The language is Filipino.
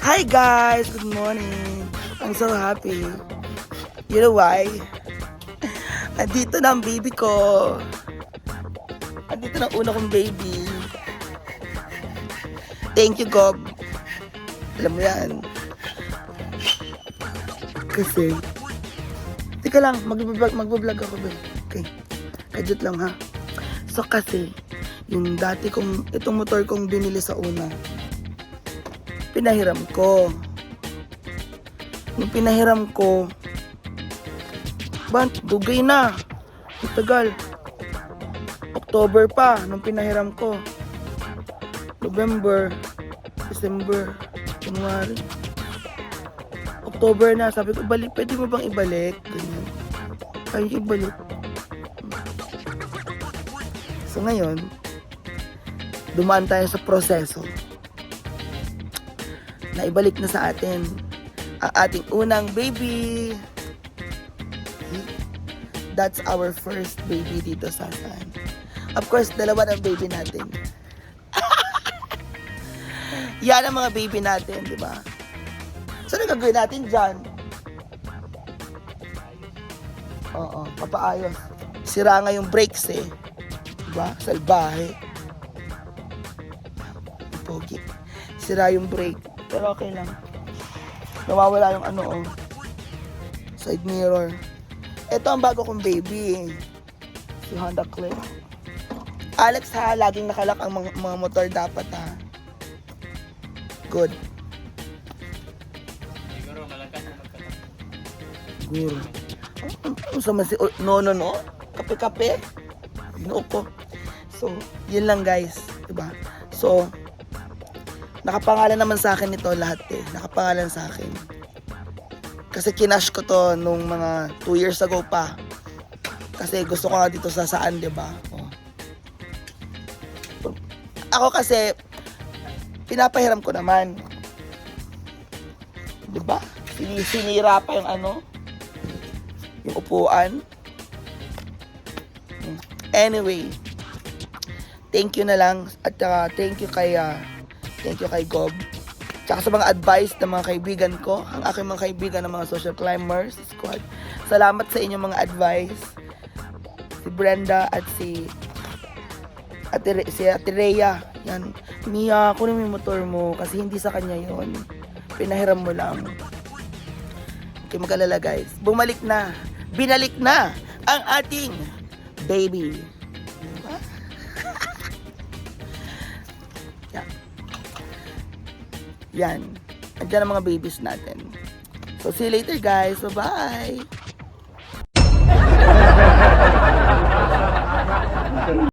Hi guys! Good morning! I'm so happy. You know why? Andito na ang baby ko. Andito na ang una kong baby. Thank you, Gob. Alam mo yan. Kasi, Teka lang, magbablog, magbablog ako ba? Okay. Kadit lang ha. So kasi, yung dati kong, itong motor kong binili sa una, pinahiram ko. Nung pinahiram ko, ban, dugay na. Ang tagal. October pa, nung pinahiram ko. November, December, January. October na, sabi ko, balik, pwede mo bang ibalik? Ganyan. Ay, ibalik. So ngayon, dumaan tayo sa proseso na ibalik na sa atin ang ating unang baby. That's our first baby dito sa San. Of course, dalawa ng baby natin. Yan ang mga baby natin, di ba? So, ano gagawin natin dyan? Oo, papaayos. Sira nga yung brakes eh. Diba? Salbahe. Pogi. Sira yung brake. Pero okay lang. Nawawala yung ano oh. Side mirror. Ito ang bago kong baby. Si Honda Click. Alex ha, laging nakalak ang mga, mga motor dapat ha. Good. Siguro malakas na magkatak. Siguro. Sama si... oh, No, no, no. Kape-kape. No ko. So, yun lang guys. Diba? So, nakapangalan naman sa akin ito lahat eh. Nakapangalan sa akin. Kasi kinash ko to nung mga 2 years ago pa. Kasi gusto ko nga dito sa saan, di ba? Oh. Ako kasi, pinapahiram ko naman. Di ba? Sini- Sinira pa yung ano, yung upuan. Anyway, thank you na lang at uh, thank you kay uh, thank you kay Gob. Tsaka sa mga advice ng mga kaibigan ko, ang aking mga kaibigan ng mga social climbers squad. Salamat sa inyong mga advice. Si Brenda at si Ate, si Ate Rhea. Yan. Mia, kunin mo yung motor mo kasi hindi sa kanya yon Pinahiram mo lang. Okay, mag-alala guys. Bumalik na. Binalik na ang ating baby. Yan. Andiyan ang mga babies natin. So, see you later guys. Bye-bye!